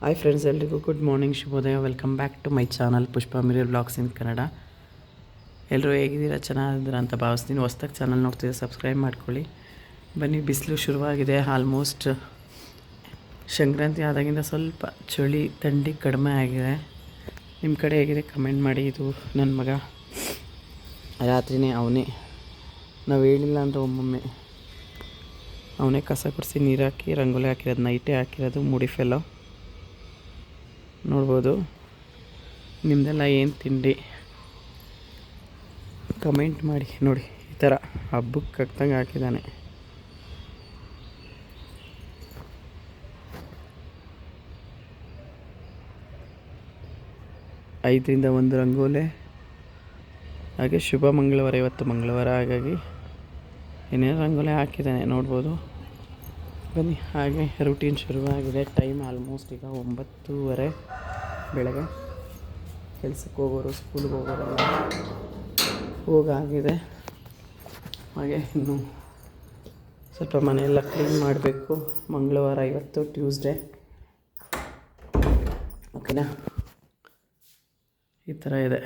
Hi friends ಎಲ್ರಿಗೂ good morning ಶುಭೋದಯ. Welcome back to my channel Pushpa mirror blogs in Kannada ಎಲ್ಲರೂ ಹೇಗಿದ್ದೀರಾ? ಚೆನ್ನಾಗಿದ್ದೀರಾ ಅಂತ ಭಾವಿಸ್ತೀನಿ. ಹೊಸ್ದಾಗಿ ಚಾನಲ್ ನೋಡ್ತಿದ್ರೆ ಸಬ್ಸ್ಕ್ರೈಬ್ ಮಾಡ್ಕೊಳ್ಳಿ. ಬನ್ನಿ, ಬಿಸಿಲು ಶುರುವಾಗಿದೆ. ಆಲ್ಮೋಸ್ಟ್ ಸಂಕ್ರಾಂತಿ ಆದಾಗಿಂದ ಸ್ವಲ್ಪ ಚಳಿ, ಥಂಡಿ ಕಡಿಮೆ ಆಗಿದೆ. ನಿಮ್ಮ ಕಡೆ ಹೇಗಿದೆ? ಕಮೆಂಟ್ ಮಾಡಿ. ಇದು ನನ್ನ ಮಗ. ರಾತ್ರಿನೇ ಅವನೇ. ನಾವು ಹೇಳಿಲ್ಲ ಅಂದರೆ ಒಮ್ಮೊಮ್ಮೆ. ಅವನೇ ಕಸ ಕೊಡಿಸಿ ನೀರು ಹಾಕಿ, ರಂಗೋಲಿ ಹಾಕಿರೋದು ನೈಟೇ ಹಾಕಿರೋದು, ಮುಡಿ ಫೆಲ್ಲೋ ನೋಡ್ಬೋದು. ನಿಮ್ಮದೆಲ್ಲ ಏನು ತಿಂಡಿ? ಕಮೆಂಟ್ ಮಾಡಿ, ನೋಡಿ, ಈ ಥರ ಹಬ್ಬಕ್ಕೆ ಕಕ್ತಂಗೆ ಹಾಕಿದ್ದಾನೆ. ಐದರಿಂದ ಒಂದು ರಂಗೋಲೆ, ಹಾಗೆ ಶುಭ ಮಂಗಳವಾರ, ಇವತ್ತು ಮಂಗಳವಾರ, ಹಾಗಾಗಿ ಏನೇನು ರಂಗೋಲೆ ಹಾಕಿದ್ದಾನೆ ನೋಡ್ಬೋದು. ಬನ್ನಿ, ಹಾಗೆ ರುಟೀನ್ ಶುರುವಾಗಿದೆ. ಟೈಮ್ ಆಲ್ಮೋಸ್ಟ್ ಈಗ ಒಂಬತ್ತೂವರೆ ಬೆಳಗ್ಗೆ. ಕೆಲ್ಸಕ್ಕೆ ಹೋಗೋರು ಸ್ಕೂಲ್ಗೆ ಹೋಗೋರು ಹೋಗಾಗಿದೆ. ಹಾಗೆ ಇನ್ನು ಸ್ವಲ್ಪ ಮನೆಯೆಲ್ಲ ಕ್ಲೀನ್ ಮಾಡಬೇಕು. ಮಂಗಳವಾರ ಇವತ್ತು ಟ್ಯೂಸ್ಡೇ ಓಕೆನಾ ಈ ಥರ ಇದೆ.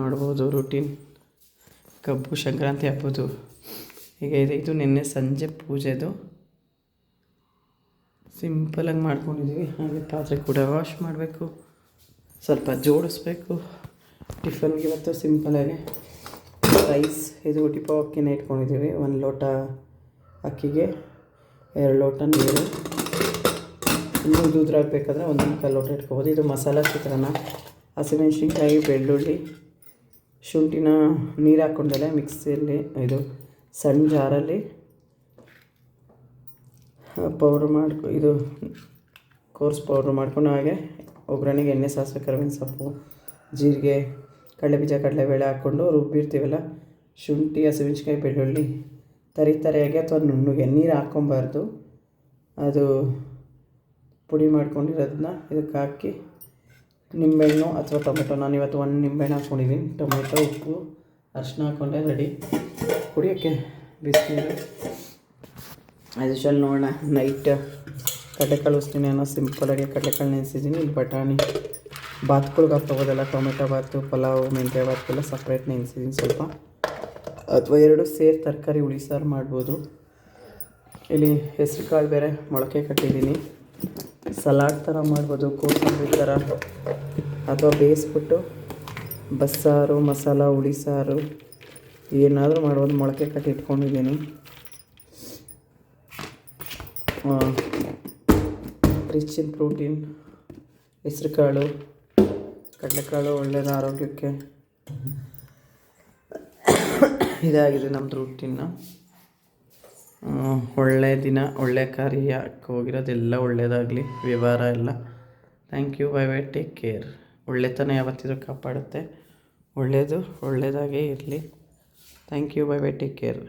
ನೋಡ್ಬೋದು ರುಟೀನ್ ಕಬ್ಬು ಸಂಕ್ರಾಂತಿ ಹಬ್ಬದು. ಈಗ ಇದೆ ಇದು ನಿನ್ನೆ ಸಂಜೆ ಪೂಜೆದು. ಸಿಂಪಲಾಗಿ ಮಾಡ್ಕೊಂಡಿದ್ದೀವಿ ಹಾಗೆ ಪಾತ್ರೆ ಕೂಡ ವಾಶ್ ಮಾಡಬೇಕು. ಸ್ವಲ್ಪ ಜೋಡಿಸ್ಬೇಕು. ಟಿಫನ್ಗೆ ಇವತ್ತು ಸಿಂಪಲಾಗಿ ರೈಸ್ ಇದು ಟಿಪೋ ಅಕ್ಕಿನ ಇಟ್ಕೊಂಡಿದ್ದೀವಿ ಒಂದು ಲೋಟ ಅಕ್ಕಿಗೆ, ಎರಡು ಲೋಟ ನೀರು. ಇನ್ನೂ ದೂದ್ರಾಗಬೇಕಾದ್ರೆ ಒಂದು ಮುಕ್ಕಾಲು ಲೋಟ ಇಟ್ಕೊಬೋದು. ಇದು ಮಸಾಲ ಚಿತ್ರಾನ್ನ, ಹಸಿಮೆಣ್ಸಿನ್ಕಾಯಿ, ಬೆಳ್ಳುಳ್ಳಿ, ಶುಂಠಿನ ನೀರು ಹಾಕ್ಕೊಂಡೆಲ್ಲ ಮಿಕ್ಸಿಯಲ್ಲಿ ಇದು ಸಣ್ಣ ಜಾರಲ್ಲಿ ಪೌಡ್ರ್ ಮಾಡ್ಕೊ, ಇದು ಕೋರ್ಸ್ ಪೌಡ್ರ್ ಮಾಡ್ಕೊಂಡು ಹಾಗೆ ಒಗ್ಗರಣೆಗೆ ಎಣ್ಣೆ, ಸಾಸಿವೆ, ಕರಿಬೇವಿನ ಸೊಪ್ಪು, ಜೀರಿಗೆ ಕಡಲೆಬೀಜ ಕಡಲೆಬೇಳೆ ಹಾಕ್ಕೊಂಡು ರುಬ್ಬಿರ್ತೀವಲ್ಲ, ಶುಂಠಿ, ಹಸಿಮೆಣ್ಸಿನ್ಕಾಯಿ, ಬೆಳ್ಳುಳ್ಳಿ, ತರಿ ತರಿಯಾಗಿ ಅಥವಾ ನುಣ್ಣಗೆ ನೀರು ಹಾಕ್ಕೊಬಾರ್ದು. ಅದು ಪುಡಿ ಮಾಡ್ಕೊಂಡಿರೋದನ್ನ ಇದಕ್ಕೆ ಹಾಕಿ ನಿಂಬೆಹಣ್ಣು ಅಥವಾ ಟೊಮೆಟೊ ನಾನು ಇವತ್ತು ಒಂದು ನಿಂಬೆಹಣ್ಣು ಹಾಕ್ಕೊಂಡಿದ್ದೀನಿ ಟೊಮೆಟೊ, ಉಪ್ಪು ಅರಿಶಿನ ಹಾಕೊಂಡೆ ರೆಡಿ ಕುಡಿಯೋಕ್ಕೆ ಬಿಸಿನೀರು. ಆ್ಯಸ್ ಯೂಶಲ್ ನೋಡೋಣ. ನೈಟ್ ಕಡಲೆಕಾಳು ಉಸ್ತೀನಿ ಅನ್ನೋ ಸಿಂಪಲಾಗಿ ಕಡಲೆಕಾಳು ನೆನೆಸಿದ್ದೀನಿ. ಇಲ್ಲಿ ಬಟಾಣಿ ಬಾತ್ಗಳ್ಗೆ ಹಾಕ್ಕೋಬೋದಲ್ಲ ಟೊಮೆಟೊ ಬಾತು, ಪಲಾವು, ಮೆಂತ್ಯ ಬಾತ್ಗೆಲ್ಲ ಸಪ್ರೇಟ್ ನೆನೆಸಿದ್ದೀನಿ ಸ್ವಲ್ಪ. ಅಥವಾ ಎರಡು ಸೇರಿ ತರಕಾರಿ ಹುಳಿ ಸಾರು ಮಾಡ್ಬೋದು. ಇಲ್ಲಿ ಹೆಸ್ರು ಕಾಳು ಬೇರೆ ಮೊಳಕೆ ಕಟ್ಟಿದ್ದೀನಿ. ಸಲಾಡ್ ಥರ ಮಾಡ್ಬೋದು ಕೋಸಂಬರಿ ಥರ ಅಥವಾ ಬೇಯಿಸ್ಬಿಟ್ಟು ಬಸ್ಸಾರು, ಮಸಾಲ, ಹುಳಿ ಸಾರು, ಏನಾದರೂ ಮಾಡ್ಬೋದು. ಮೊಳಕೆ ಕಟ್ಟಿ ಇಟ್ಕೊಂಡಿದ್ದೀನಿ. ರಿಚ್ ಇನ್ ಪ್ರೋಟೀನ್ ಹೆಸ್ರು ಕಾಳು ಕಡಲೆಕಾಳು ಒಳ್ಳೆಯದು ಆರೋಗ್ಯಕ್ಕೆ ಇದಾಗಿದೆ ನಮ್ಮದು ರೂಟೀನು ಒಳ್ಳೆ ದಿನ, ಒಳ್ಳೆ ಕಾರ್ಯಕ್ಕೆ ಹೋಗಿರೋದೆಲ್ಲ ಒಳ್ಳೆಯದಾಗಲಿ ವ್ಯವಹಾರ ಎಲ್ಲ. Thank you bye bye take care ಒಳ್ಳೆತನ ಯಾವತ್ತಿದ್ರೂ ಕಾಪಾಡುತ್ತೆ. ಒಳ್ಳೆಯದು ಒಳ್ಳೆಯದಾಗೇ ಇರಲಿ. Thank you bye bye take care